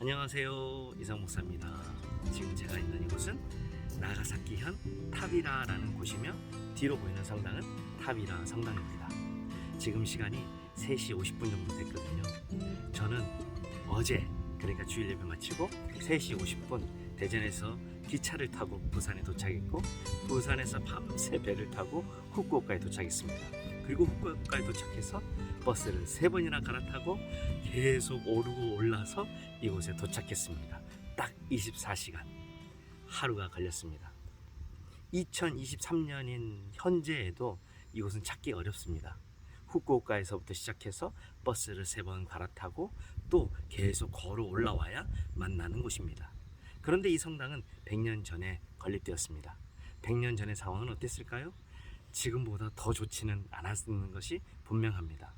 안녕하세요 이상 목사입니다. 지금 제가 있는 이곳은 나가사키현 타비라라는 곳이며 뒤로 보이는 성당은 타비라 성당입니다. 지금 시간이 3시 50분 정도 됐거든요. 저는 어제 그러니까 주일 예배 마치고 3시 50분 대전에서 기차를 타고 부산에 도착했고 부산에서 밤새 배를 타고 후쿠오카에 도착했습니다. 그리고 후쿠오카에 도착해서 버스를 세 번이나 갈아타고 계속 오르고 올라서 이곳에 도착했습니다. 딱 24시간 하루가 걸렸습니다. 2023년인 현재에도 이곳은 찾기 어렵습니다. 후쿠오카에서부터 시작해서 버스를 세 번 갈아타고 또 계속 걸어 올라와야 만나는 곳입니다. 그런데 이 성당은 100년 전에 건립되었습니다. 100년 전의 상황은 어땠을까요? 지금보다 더 좋지는 않았는 것이 분명합니다.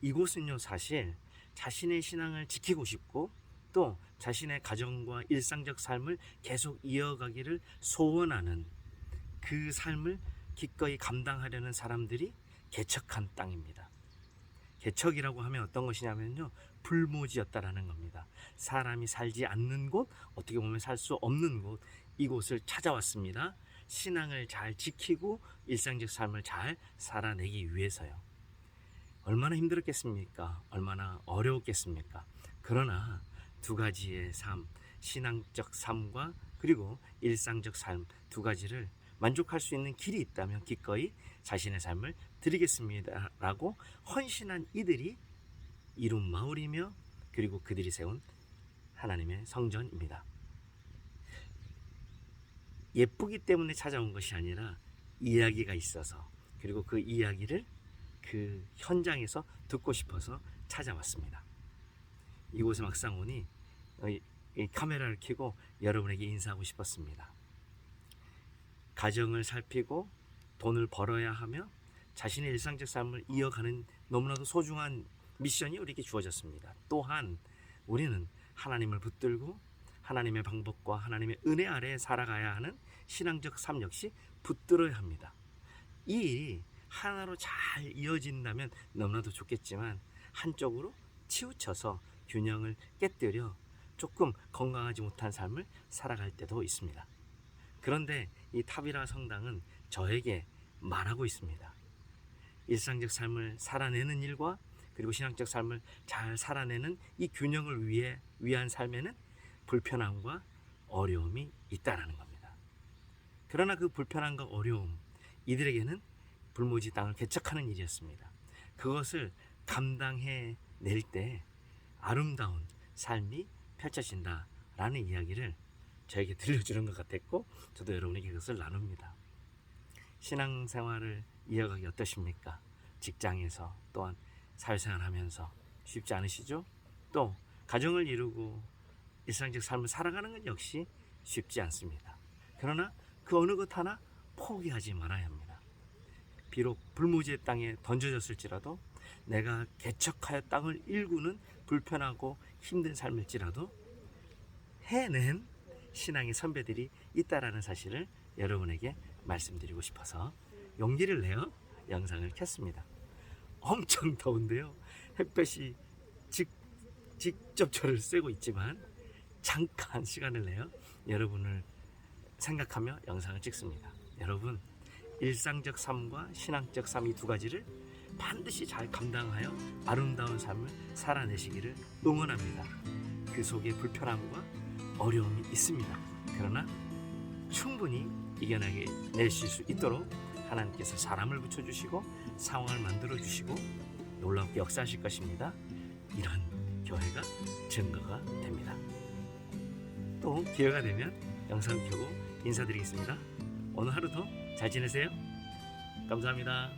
이곳은요, 사실 자신의 신앙을 지키고 싶고 또 자신의 가정과 일상적 삶을 계속 이어가기를 소원하는 그 삶을 기꺼이 감당하려는 사람들이 개척한 땅입니다. 개척이라고 하면 어떤 것이냐면요. 불모지였다라는 겁니다. 사람이 살지 않는 곳, 어떻게 보면 살 수 없는 곳, 이곳을 찾아왔습니다. 신앙을 잘 지키고 일상적 삶을 잘 살아내기 위해서요. 얼마나 힘들었겠습니까? 얼마나 어려웠겠습니까? 그러나 두 가지의 삶, 신앙적 삶과 그리고 일상적 삶 두 가지를 만족할 수 있는 길이 있다면 기꺼이 자신의 삶을 드리겠습니다 라고 헌신한 이들이 이룬 마을이며 그리고 그들이 세운 하나님의 성전입니다. 예쁘기 때문에 찾아온 것이 아니라 이야기가 있어서 그리고 그 이야기를 그 현장에서 듣고 싶어서 찾아왔습니다. 이곳에 막상 오니 어, 카메라를 켜고 여러분에게 인사하고 싶었습니다. 가정을 살피고 돈을 벌어야 하며 자신의 일상적 삶을 이어가는 너무나도 소중한 미션이 우리에게 주어졌습니다. 또한 우리는 하나님을 붙들고 하나님의 방법과 하나님의 은혜 아래 살아가야 하는 신앙적 삶 역시 붙들어야 합니다. 이 일이 하나로 잘 이어진다면 너무나도 좋겠지만 한쪽으로 치우쳐서 균형을 깨뜨려 조금 건강하지 못한 삶을 살아갈 때도 있습니다. 그런데 이 타비라 성당은 저에게 말하고 있습니다. 일상적 삶을 살아내는 일과 그리고 신앙적 삶을 잘 살아내는 이 균형을 위해 위한 삶에는 불편함과 어려움이 있다라는 겁니다. 그러나 그 불편함과 어려움 이들에게는 불모지 땅을 개척하는 일이었습니다. 그것을 감당해 낼 때 아름다운 삶이 펼쳐진다라는 이야기를 저에게 들려주는 것 같았고 저도 여러분에게 그것을 나눕니다. 신앙생활을 이어가기 어떠십니까? 직장에서 또한 사회생활하면서 쉽지 않으시죠? 또 가정을 이루고 일상적 삶을 살아가는 건 역시 쉽지 않습니다. 그러나 그 어느 것 하나 포기하지 말아야 합니다. 비록 불모지의 땅에 던져졌을지라도 내가 개척하여 땅을 일구는 불편하고 힘든 삶일지라도 해낸 신앙의 선배들이 있다라는 사실을 여러분에게 말씀드리고 싶어서 용기를 내어 영상을 켰습니다. 엄청 더운데요. 햇볕이 직, 직접 저를 쐬고 있지만 잠깐 시간을 내어 여러분을 생각하며 영상을 찍습니다. 여러분, 일상적 삶과 신앙적 삶 이 두 가지를 반드시 잘 감당하여 아름다운 삶을 살아내시기를 응원합니다. 그 속에 불편함과 어려움이 있습니다. 그러나 충분히 이겨내실 수 있도록 하나님께서 사람을 붙여주시고 상황을 만들어 주시고 놀랍게 역사하실 것입니다. 이런 교회가 증거가 됩니다. 또 기회가 되면 영상 켜고 인사드리겠습니다. 오늘 하루도 잘 지내세요. 감사합니다.